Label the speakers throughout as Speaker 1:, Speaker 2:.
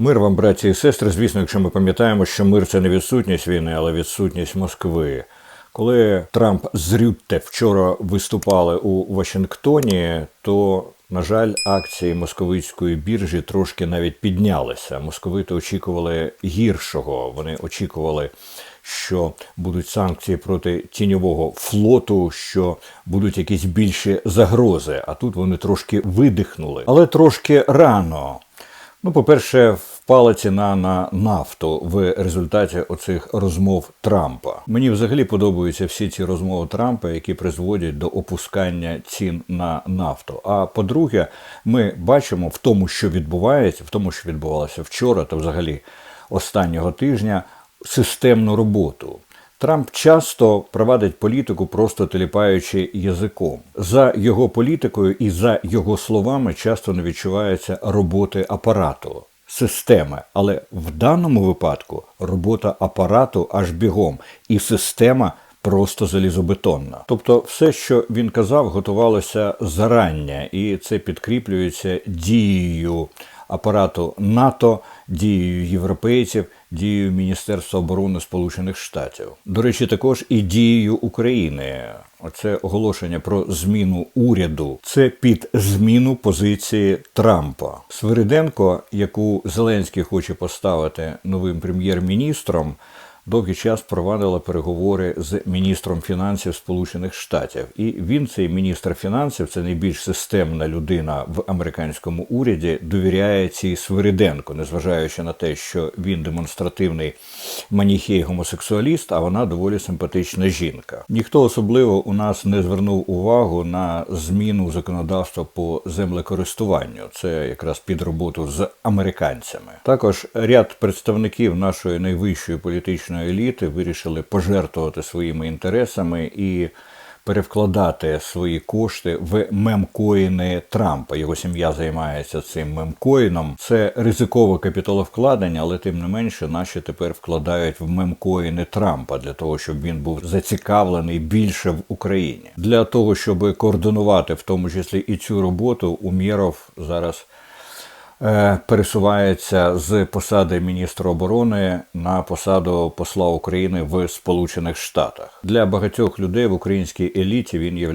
Speaker 1: Мир вам, браті і сестри. Звісно, якщо ми пам'ятаємо, що мир це не відсутність війни, але відсутність Москви. Коли Трамп з Рютте вчора виступали у Вашингтоні, то на жаль, акції московицької біржі трошки навіть піднялися. Московити очікували гіршого. Вони очікували, що будуть санкції проти тіньового флоту, що будуть якісь більші загрози. А тут вони трошки видихнули, але трошки рано. Ну, по-перше, впала ціна на нафту в результаті оцих розмов Трампа. Мені взагалі подобаються всі ці розмови Трампа, які призводять до опускання цін на нафту. А по-друге, ми бачимо в тому, що відбувається, в тому, що відбувалося вчора, та взагалі останнього тижня, системну роботу. Трамп часто провадить політику, просто теліпаючи язиком. За його політикою і за його словами часто не відчувається роботи апарату, системи. Але в даному випадку робота апарату аж бігом, і система просто залізобетонна. Тобто, все, що він казав, готувалося зарання, і це підкріплюється дією апарату НАТО, дією європейців, дією Міністерства оборони Сполучених Штатів. До речі, також і дією України. Оце оголошення про зміну уряду. Це під зміну позиції Трампа. Свириденко, яку Зеленський хоче поставити новим прем'єр-міністром довгий час провадила переговори з міністром фінансів Сполучених Штатів. І він, цей міністр фінансів, це найбільш системна людина в американському уряді, довіряє цій Свириденко, незважаючи на те, що він демонстративний маніхей гомосексуаліст, а вона доволі симпатична жінка. Ніхто особливо у нас не звернув увагу на зміну законодавства по землекористуванню. Це якраз під роботу з американцями. Також ряд представників нашої найвищої політичної еліти вирішили пожертвувати своїми інтересами і перевкладати свої кошти в мемкоїни Трампа. Його сім'я займається цим мемкоїном. Це ризикове капіталовкладення, але тим не менше наші тепер вкладають в мемкоїни Трампа для того, щоб він був зацікавлений більше в Україні. Для того щоб координувати в тому числі і цю роботу, Умєров зараз. Е, пересувається з посади міністра оборони на посаду посла України в Сполучених Штатах. Для багатьох людей в українській еліті він є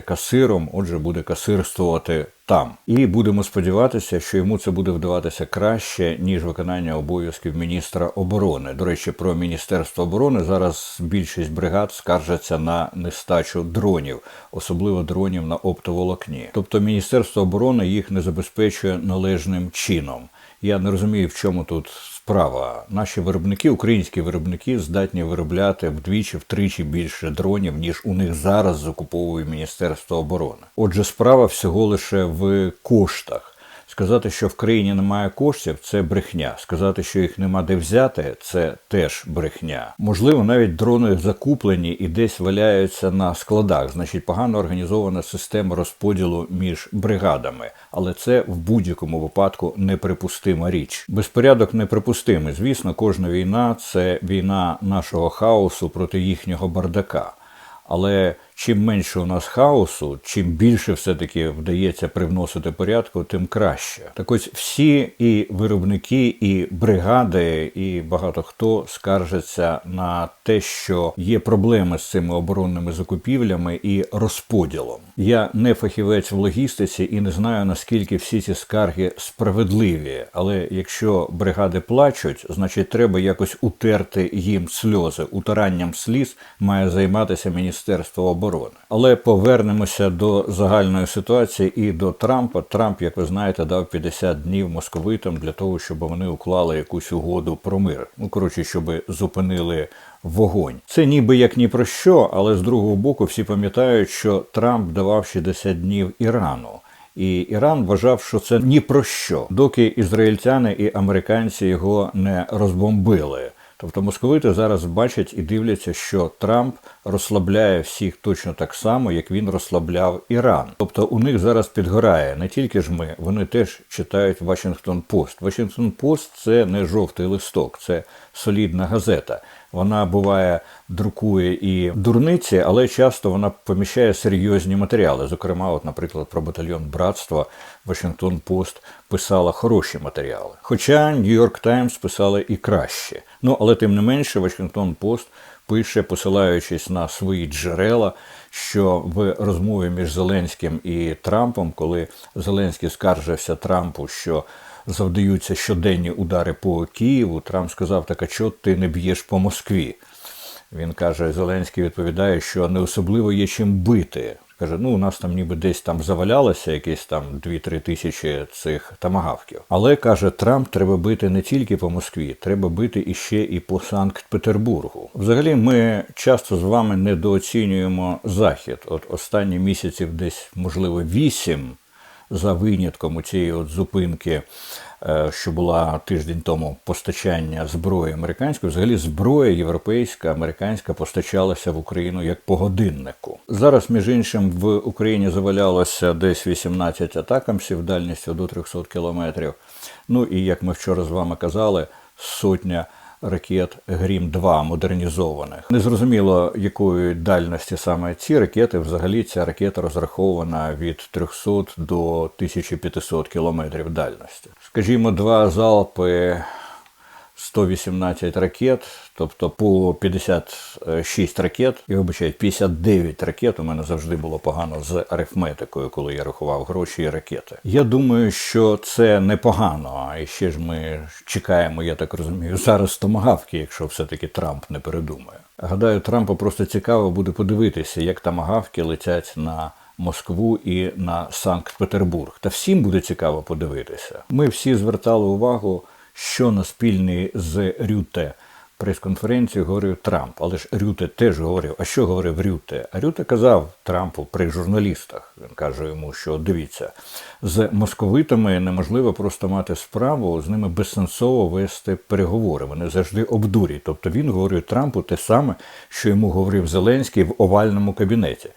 Speaker 1: касиром, отже, буде касирствувати там. І будемо сподіватися, що йому це буде вдаватися краще ніж виконання обов'язків міністра оборони. До речі, про міністерство оборони зараз більшість бригад скаржаться на нестачу дронів, особливо дронів на оптоволокні. Тобто міністерство оборони їх не забезпечує належним чином. Я не розумію, в чому тут справа. Наші виробники, українські виробники, здатні виробляти вдвічі-втричі більше дронів, ніж у них зараз закуповує Міністерство оборони. Отже, справа всього лише в коштах. Сказати, що в країні немає коштів, це брехня. Сказати, що їх нема де взяти, це теж брехня. Можливо, навіть дрони закуплені і десь валяються на складах. Значить, погано організована система розподілу між бригадами, але це в будь-якому випадку неприпустима річ. Безпорядок неприпустимий. Звісно, кожна війна це війна нашого хаосу проти їхнього бардака. Але чим менше у нас хаосу, чим більше все-таки вдається привносити порядку, тим краще. Так ось всі і виробники, і бригади, і багато хто скаржаться на те, що є проблеми з цими оборонними закупівлями і розподілом. Я не фахівець в логістиці і не знаю наскільки всі ці скарги справедливі. Але якщо бригади плачуть, значить треба якось утерти їм сльози. Утиранням сліз має займатися Міністерство оборони оборони. Але повернемося до загальної ситуації і до Трампа. Трамп, як ви знаєте, дав 50 днів московитам для того, щоб вони уклали якусь угоду про мир. Ну коротше, щоб зупинили. Вогонь це ніби як ні про що, але з другого боку всі пам'ятають, що Трамп давав 60 днів Ірану, і Іран вважав, що це ні про що, доки ізраїльтяни і американці його не розбомбили. Тобто московити зараз бачать і дивляться, що Трамп розслабляє всіх точно так само, як він розслабляв Іран. Тобто у них зараз підгорає не тільки ж ми, вони теж читають Вашингтон Пост. Вашингтон Пост це не жовтий листок, це солідна газета. Вона буває друкує і дурниці, але часто вона поміщає серйозні матеріали. Зокрема, от, наприклад, про батальйон братства Вашингтон Пост писала хороші матеріали. Хоча Нью-Йорк Таймс писали і краще. Ну але тим не менше, Вашингтон Пост пише, посилаючись на свої джерела, що в розмові між Зеленським і Трампом, коли Зеленський скаржився Трампу, що завдаються щоденні удари по Києву, Трамп сказав: так а чого ти не б'єш по Москві? Він каже, Зеленський відповідає, що не особливо є чим бити. Каже, ну у нас там ніби десь там завалялося якісь там 2-3 тисячі цих тамагавків. Але каже, Трамп треба бити не тільки по Москві, треба бити іще і по Санкт-Петербургу. Взагалі, ми часто з вами недооцінюємо захід. От останні місяців, десь можливо вісім, за винятком у цієї от зупинки. Е, Що була тиждень тому постачання зброї американської, взагалі зброя європейська, американська постачалася в Україну як по годиннику. Зараз, між іншим, в Україні завалялося десь 18 атакамсів дальністю до 300 кілометрів. Ну і як ми вчора з вами казали, сотня ракет Грім 2 модернізованих. Незрозуміло, якої дальності саме ці ракети. Взагалі ця ракета розрахована від 300 до 1500 кілометрів дальності. Скажімо, два залпи 118 ракет, тобто по 56 ракет, я вибачаю, 59 ракет. У мене завжди було погано з арифметикою, коли я рахував гроші і ракети. Я думаю, що це непогано. А ще ж ми чекаємо, я так розумію, зараз томагавки, якщо все-таки Трамп не передумає. Гадаю, Трампу просто цікаво буде подивитися, як томагавки летять на. Москву і на Санкт-Петербург. Та всім буде цікаво подивитися. Ми всі звертали увагу, що на спільний з Рюте прес-конференції говорив Трамп. Але ж Рюте теж говорив. А що говорив Рюте? А Рюте казав Трампу при журналістах. Він каже йому, що дивіться, з московитами неможливо просто мати справу, з ними безсенсово вести переговори. Вони завжди обдурі. Тобто він говорив Трампу те саме, що йому говорив Зеленський в овальному кабінеті.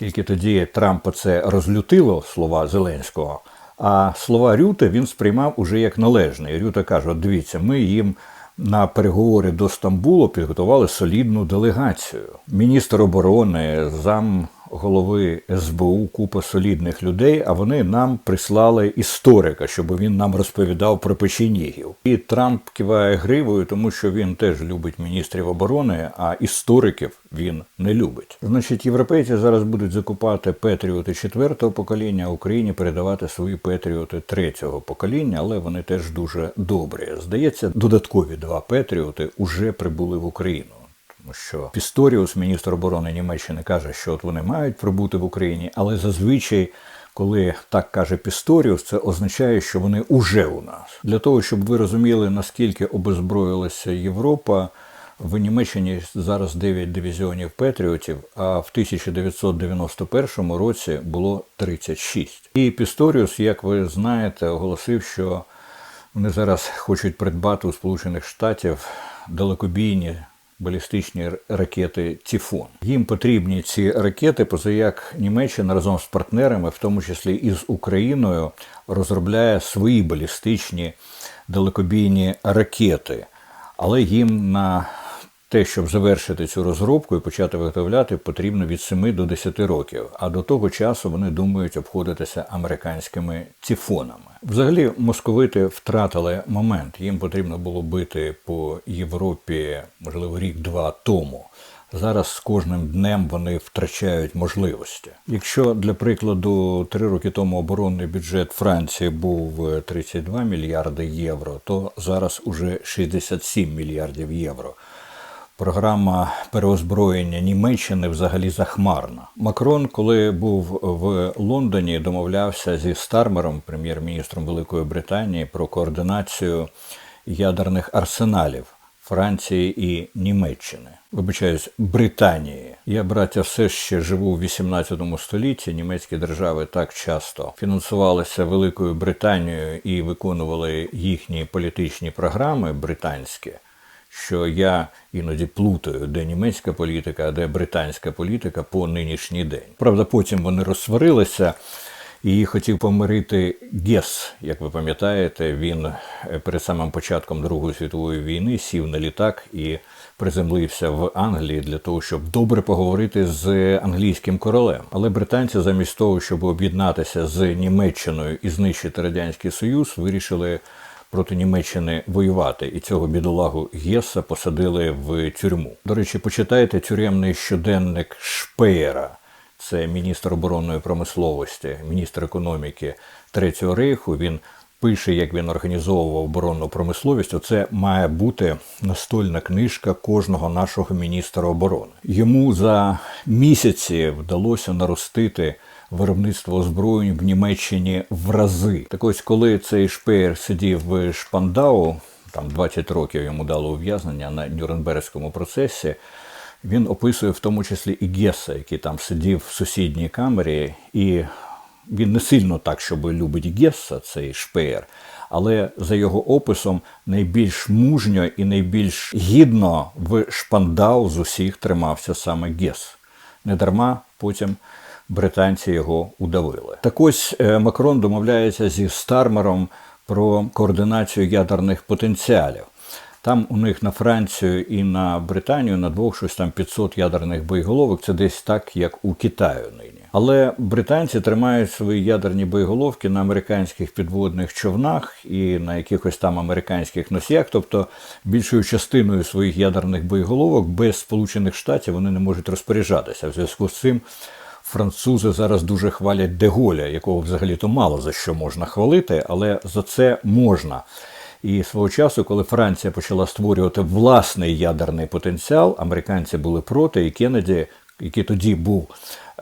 Speaker 1: Тільки тоді Трампа це розлютило слова Зеленського. А слова Рюта він сприймав уже як належне. Рюта каже: дивіться, ми їм на переговори до Стамбулу підготували солідну делегацію. Міністр оборони, зам голови СБУ, купа солідних людей, а вони нам прислали історика, щоб він нам розповідав про печенігів. І Трамп киває гривою, тому що він теж любить міністрів оборони, а істориків він не любить. Значить, європейці зараз будуть закупати петріоти четвертого покоління, а Україні передавати свої петріоти третього покоління, але вони теж дуже добрі. Здається, додаткові два петріоти уже прибули в Україну. Що Пісторіус, міністр оборони Німеччини, каже, що от вони мають прибути в Україні, але зазвичай, коли так каже Пісторіус, це означає, що вони уже у нас. Для того, щоб ви розуміли, наскільки обезброїлася Європа, в Німеччині зараз 9 дивізіонів Петріотів, а в 1991 році було 36. І Пісторіус, як ви знаєте, оголосив, що вони зараз хочуть придбати у Сполучених Штатів далекобійні балістичні ракети Тіфон. Їм потрібні ці ракети, позаяк Німеччина разом з партнерами, в тому числі і з Україною, розробляє свої балістичні далекобійні ракети. Але їм на те, щоб завершити цю розробку і почати виготовляти, потрібно від 7 до 10 років. А до того часу вони думають обходитися американськими тіфонами. Взагалі, московити втратили момент. Їм потрібно було бити по Європі, можливо, рік-два тому. Зараз з кожним днем вони втрачають можливості. Якщо для прикладу три роки тому оборонний бюджет Франції був 32 мільярди євро, то зараз уже 67 мільярдів євро. Програма переозброєння Німеччини взагалі захмарна. Макрон, коли був в Лондоні, домовлявся зі Стармером, прем'єр-міністром Великої Британії, про координацію ядерних арсеналів Франції і Німеччини. Вибачаюсь, Британії. Я, браття, все ще живу в 18 столітті. Німецькі держави так часто фінансувалися Великою Британією і виконували їхні політичні програми британські що я іноді плутаю, де німецька політика, а де британська політика по нинішній день. Правда, потім вони розсварилися. Її хотів помирити Гес, як ви пам'ятаєте, він е, перед самим початком Другої світової війни сів на літак і приземлився в Англії для того, щоб добре поговорити з англійським королем. Але британці, замість того, щоб об'єднатися з Німеччиною і знищити радянський союз, вирішили проти Німеччини воювати, і цього бідолагу Геса посадили в тюрму. До речі, почитайте тюремний щоденник Шпеєра. Це міністр оборонної промисловості, міністр економіки Третього рейху. Він пише, як він організовував оборонну промисловість. Оце має бути настольна книжка кожного нашого міністра оборони. Йому за місяці вдалося наростити виробництво озброєнь в Німеччині в рази. Так ось, коли цей шпеєр сидів в Шпандау, там 20 років йому дало ув'язнення на Нюрнберзькому процесі. Він описує в тому числі і Геса, який там сидів в сусідній камері, і він не сильно так, щоб любить Геса, цей шпеєр, але за його описом найбільш мужньо і найбільш гідно в Шпандау з усіх тримався саме Гес. Недарма потім британці його удавили. Так ось е, Макрон домовляється зі Стармером про координацію ядерних потенціалів. Там у них на Францію і на Британію на двох щось там 500 ядерних боєголовок. Це десь так, як у Китаю нині. Але британці тримають свої ядерні боєголовки на американських підводних човнах і на якихось там американських носіях. Тобто більшою частиною своїх ядерних боєголовок без Сполучених Штатів вони не можуть розпоряджатися. В зв'язку з цим французи зараз дуже хвалять Деголя, якого взагалі-то мало за що можна хвалити, але за це можна. І свого часу, коли Франція почала створювати власний ядерний потенціал, американці були проти, і Кеннеді, який тоді був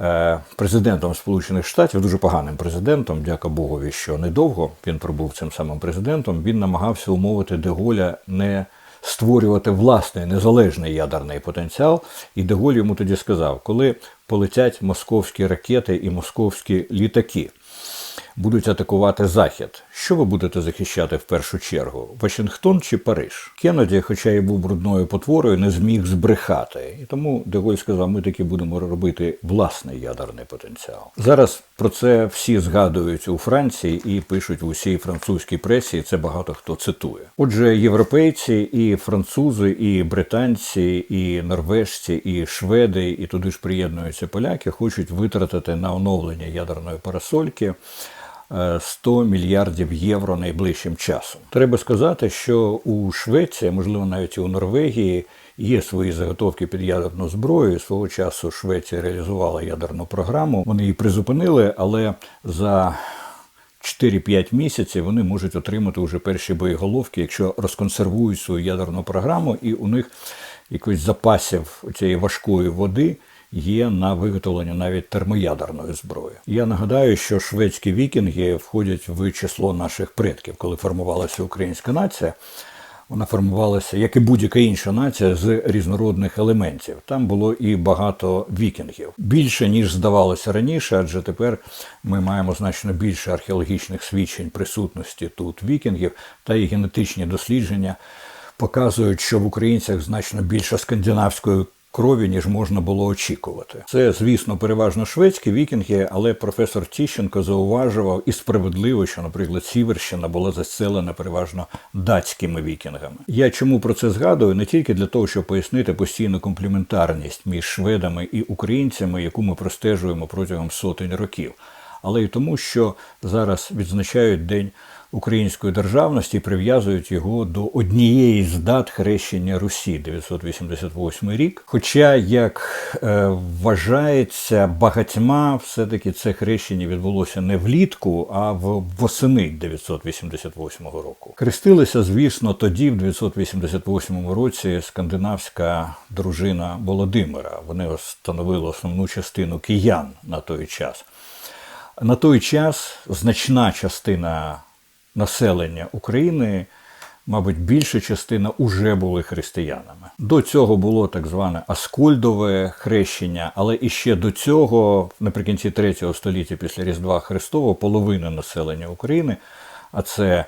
Speaker 1: е, президентом Сполучених Штатів, дуже поганим президентом, дяка Богові, що недовго він пробув цим самим президентом, він намагався умовити Деголя не створювати власний незалежний ядерний потенціал. І Деголь йому тоді сказав, коли полетять московські ракети і московські літаки будуть атакувати Захід. Що ви будете захищати в першу чергу? Вашингтон чи Париж? Кеннеді, хоча і був брудною потворою, не зміг збрехати. І тому Деголь сказав, ми таки будемо робити власний ядерний потенціал. Зараз про це всі згадують у Франції і пишуть в усій французькій пресі. і Це багато хто цитує. Отже, європейці, і французи, і британці, і норвежці, і шведи, і туди ж приєднуються поляки, хочуть витратити на оновлення ядерної парасольки. 100 мільярдів євро найближчим часом. Треба сказати, що у Швеції, можливо, навіть і у Норвегії, є свої заготовки під ядерну зброю. Свого часу Швеція реалізувала ядерну програму. Вони її призупинили, але за 4-5 місяців вони можуть отримати вже перші боєголовки, якщо розконсервують свою ядерну програму, і у них якось запасів цієї важкої води є на виготовлення навіть термоядерної зброї. Я нагадаю, що шведські вікінги входять в число наших предків, коли формувалася українська нація. Вона формувалася, як і будь-яка інша нація, з різнородних елементів. Там було і багато вікінгів. Більше ніж здавалося раніше, адже тепер ми маємо значно більше археологічних свідчень присутності тут вікінгів, та і генетичні дослідження показують, що в українцях значно більше скандинавської крові, ніж можна було очікувати. Це, звісно, переважно шведські вікінги, але професор Тіщенко зауважував і справедливо, що, наприклад, Сіверщина була заселена переважно датськими вікінгами. Я чому про це згадую? Не тільки для того, щоб пояснити постійну комплементарність між шведами і українцями, яку ми простежуємо протягом сотень років, але й тому, що зараз відзначають день української державності прив'язують його до однієї з дат хрещення Русі 988 рік. Хоча, як е, вважається, багатьма все-таки це хрещення відбулося не влітку, а в восени 988 року. Хрестилися, звісно, тоді, в 988 році, скандинавська дружина Володимира. Вони становили основну частину киян на той час. На той час значна частина населення України, мабуть, більша частина уже були християнами. До цього було так зване Аскольдове хрещення, але іще до цього, наприкінці 3 століття після Різдва Христового, половина населення України, а це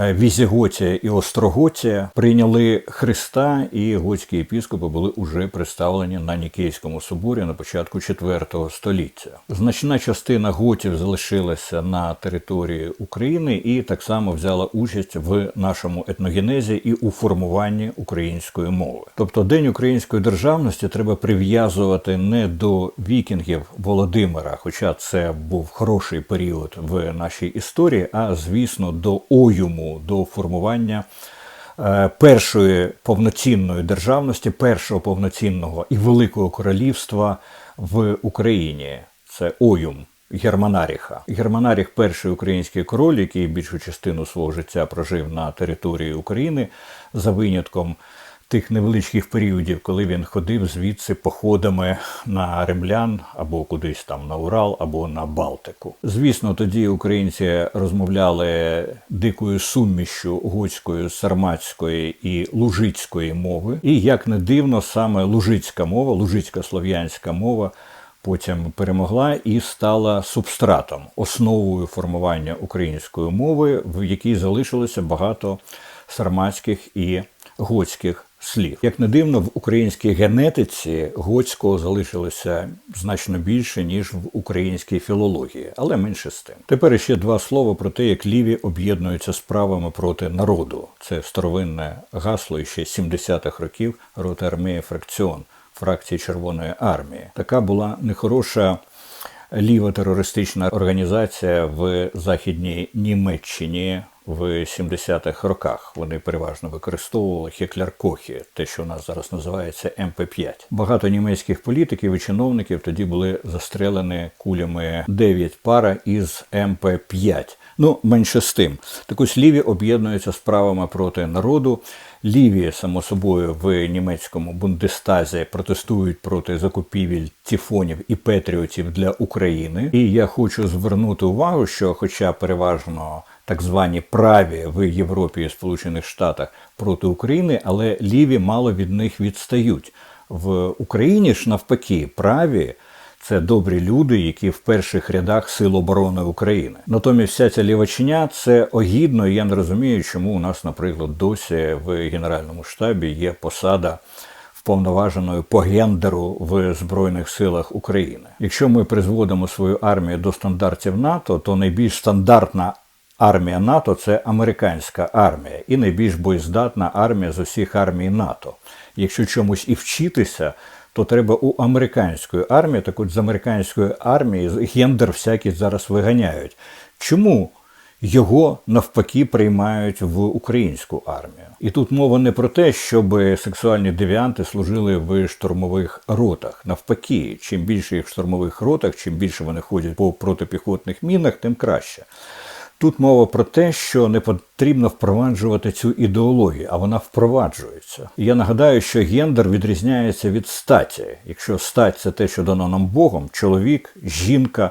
Speaker 1: Візіготія і Остроготія прийняли Христа, і готські єпіскопи були уже представлені на Нікейському соборі на початку IV століття. Значна частина готів залишилася на території України і так само взяла участь в нашому етногенезі і у формуванні української мови. Тобто День української державності треба прив'язувати не до вікінгів Володимира, хоча це був хороший період в нашій історії, а звісно до оюму, до формування. е, Першої повноцінної державності, першого повноцінного і великого королівства в Україні це Оюм Германаріха. Германаріх перший український король, який більшу частину свого життя прожив на території України за винятком тих невеличких періодів, коли він ходив звідси походами на римлян або кудись там на Урал, або на Балтику. Звісно, тоді українці розмовляли дикою сумішю готської, сарматської і лужицької мови. І як не дивно, саме лужицька мова, лужицька слов'янська мова. Потім перемогла і стала субстратом, основою формування української мови, в якій залишилося багато сарматських і готських слів. Як не дивно, в українській генетиці готського залишилося значно більше, ніж в українській філології, але менше з тим. Тепер ще два слова про те, як ліві об'єднуються справами проти народу. Це старовинне гасло ще 70-х років роти армія фракціон фракції Червоної армії. Така була нехороша ліва терористична організація в Західній Німеччині в 70-х роках. Вони переважно використовували Хеклер-Кохі, те, що у нас зараз називається МП5. Багато німецьких політиків і чиновників тоді були застрелені кулями 9 пара із МП5. Ну, менше з тим. Так ось ліві об'єднуються справами проти народу. Ліві, само собою, в німецькому бундестазі протестують проти закупівель тіфонів і петріотів для України. І я хочу звернути увагу, що, хоча переважно так звані праві в Європі і Сполучених Штатах проти України, але ліві мало від них відстають. В Україні ж навпаки праві. Це добрі люди, які в перших рядах Сил оборони України. Натомість вся ця лівачня це огідно, і я не розумію, чому у нас, наприклад, досі в Генеральному штабі є посада вповноваженої по гендеру в Збройних силах України. Якщо ми призводимо свою армію до стандартів НАТО, то найбільш стандартна армія НАТО це американська армія і найбільш боєздатна армія з усіх армій НАТО. Якщо чомусь і вчитися, то треба у американської армії, так от з американської армії гендер всякий зараз виганяють. Чому його навпаки приймають в українську армію? І тут мова не про те, щоб сексуальні девіанти служили в штурмових ротах. Навпаки, чим більше їх в штурмових ротах, чим більше вони ходять по протипіхотних мінах, тим краще. Тут мова про те, що не потрібно впроваджувати цю ідеологію, а вона впроваджується. Я нагадаю, що гендер відрізняється від статі. Якщо стать це те, що дано нам Богом, чоловік, жінка,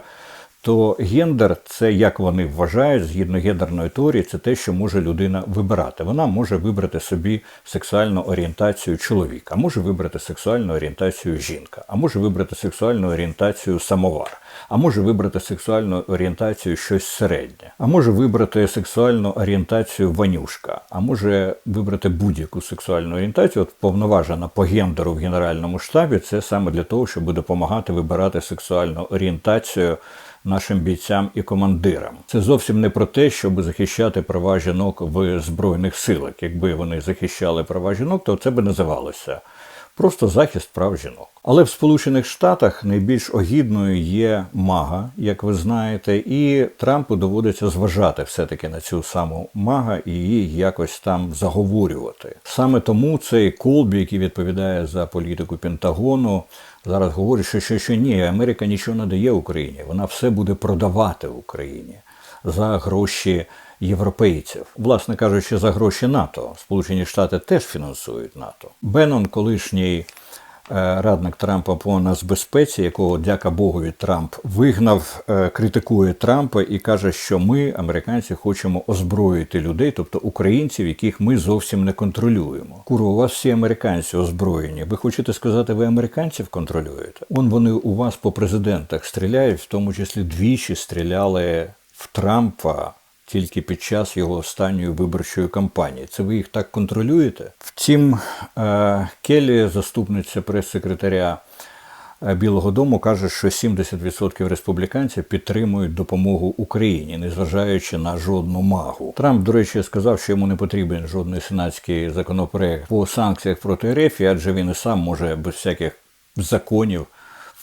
Speaker 1: то гендер це як вони вважають згідно гендерної теорії, це те, що може людина вибирати. Вона може вибрати собі сексуальну орієнтацію чоловіка, може вибрати сексуальну орієнтацію жінка, а може вибрати сексуальну орієнтацію самовар. А може вибрати сексуальну орієнтацію щось середнє, а може вибрати сексуальну орієнтацію ванюшка, а може вибрати будь-яку сексуальну орієнтацію. От повноважена по гендеру в Генеральному штабі це саме для того, щоб допомагати вибирати сексуальну орієнтацію нашим бійцям і командирам. Це зовсім не про те, щоб захищати права жінок в збройних силах. Якби вони захищали права жінок, то це би називалося просто захист прав жінок. Але в Сполучених Штатах найбільш огідною є мага, як ви знаєте, і Трампу доводиться зважати все-таки на цю саму мага і її якось там заговорювати. Саме тому цей Колбі, який відповідає за політику Пентагону, зараз говорять, що, що, що ні, Америка нічого не дає Україні, вона все буде продавати Україні за гроші європейців, власне кажучи, за гроші НАТО. Сполучені Штати теж фінансують НАТО. Беннон, колишній радник Трампа по нацбезпеці, якого, дяка Богові, Трамп вигнав, е, критикує Трампа і каже, що ми, американці, хочемо озброїти людей, тобто українців, яких ми зовсім не контролюємо. Куро, у вас всі американці озброєні. Ви хочете сказати, ви американців контролюєте? Он вони у вас по президентах стріляють, в тому числі двічі стріляли в Трампа тільки під час його останньої виборчої кампанії. Це ви їх так контролюєте? Втім, е, Келлі, заступниця прес-секретаря е, Білого Дому, каже, що 70% республіканців підтримують допомогу Україні, незважаючи на жодну магу. Трамп, до речі, сказав, що йому не потрібен жодний сенатський законопроект по санкціях проти РФ, адже він і сам може без всяких законів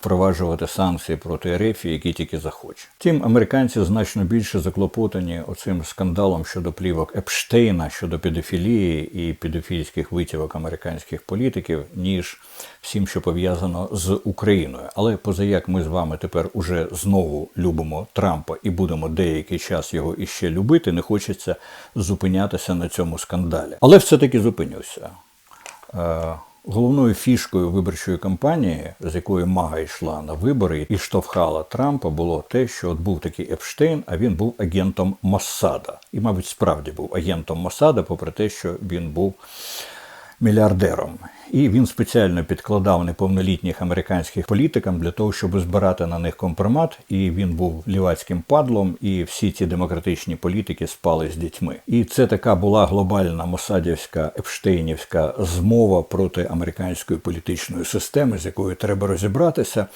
Speaker 1: впроваджувати санкції проти РФ, які тільки захоче. Втім, американці значно більше заклопотані оцим скандалом щодо плівок Епштейна, щодо педофілії і педофільських витівок американських політиків, ніж всім, що пов'язано з Україною. Але позаяк ми з вами тепер уже знову любимо Трампа і будемо деякий час його іще любити, не хочеться зупинятися на цьому скандалі. Але все-таки зупинюся. Головною фішкою виборчої кампанії, з якої Мага йшла на вибори і штовхала Трампа, було те, що от був такий Епштейн, а він був агентом Моссада. І, мабуть, справді був агентом Моссада, попри те, що він був мільярдером. І він спеціально підкладав неповнолітніх американських політикам для того, щоб збирати на них компромат. І він був лівацьким падлом, і всі ці демократичні політики спали з дітьми. І це така була глобальна мосадівська епштейнівська змова проти американської політичної системи, з якою треба розібратися.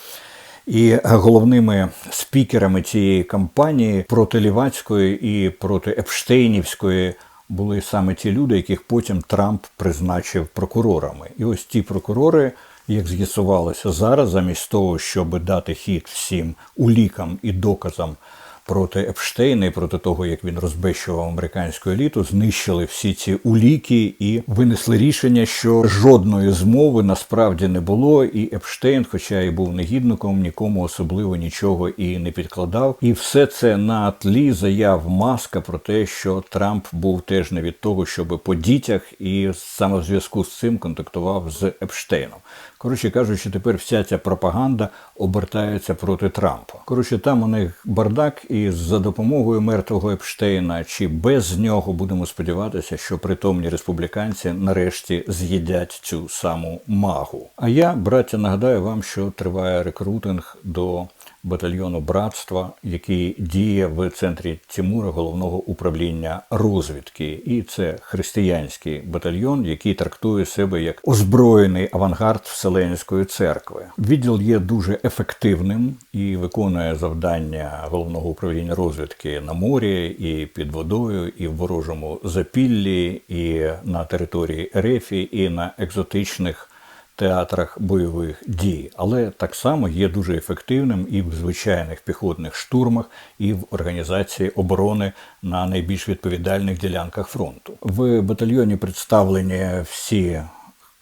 Speaker 1: І головними спікерами цієї кампанії проти лівацької і проти Епштейнівської були саме ті люди, яких потім Трамп призначив прокурорами. І ось ті прокурори, як з'ясувалося зараз, замість того, щоб дати хід всім улікам і доказам проти Епштейна і проти того, як він розбещував американську еліту, знищили всі ці уліки і винесли рішення, що жодної змови насправді не було. І Епштейн, хоча і був негідником, нікому особливо нічого і не підкладав. І все це на тлі заяв маска про те, що Трамп був теж не від того, щоб по дітях, і саме в зв'язку з цим контактував з Епштейном. Коротше кажучи, тепер вся ця пропаганда обертається проти Трампа. Коротше, там у них бардак, і за допомогою мертвого Епштейна чи без нього будемо сподіватися, що притомні республіканці нарешті з'їдять цю саму магу. А я, браття, нагадаю вам, що триває рекрутинг до батальйону братства, який діє в центрі Тимура головного управління розвідки, і це християнський батальйон, який трактує себе як озброєний авангард Вселенської церкви. Відділ є дуже ефективним і виконує завдання головного управління розвідки на морі, і під водою, і в ворожому запіллі, і на території Ерефі, і на екзотичних театрах бойових дій, але так само є дуже ефективним і в звичайних піхотних штурмах, і в організації оборони на найбільш відповідальних ділянках фронту. В батальйоні представлені всі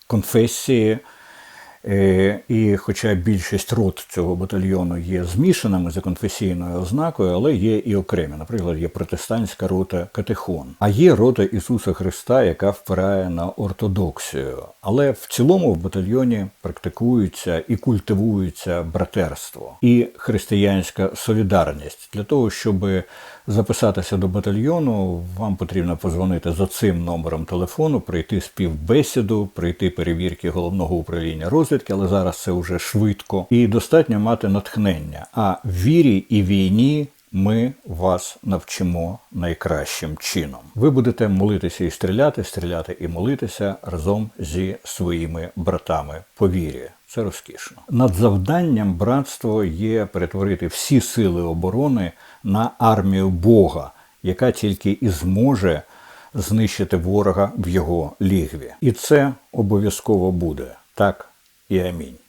Speaker 1: конфесії. Е, І хоча більшість рот цього батальйону є змішаними за конфесійною ознакою, але є і окремі. Наприклад, є протестантська рота Катехон, а є рота Ісуса Христа, яка впирає на ортодоксію. Але в цілому в батальйоні практикується і культивується братерство і християнська солідарність для того, щоб записатися до батальйону, вам потрібно позвонити за цим номером телефону, пройти співбесіду, пройти перевірки головного управління розвідки, але зараз це вже швидко. І достатньо мати натхнення. А в вірі і війні. Ми вас навчимо найкращим чином. Ви будете молитися і стріляти, стріляти і молитися разом зі своїми братами по вірі. Це розкішно. Над завданням братства є перетворити всі сили оборони на армію Бога, яка тільки і зможе знищити ворога в його лігві. І це обов'язково буде так і амінь.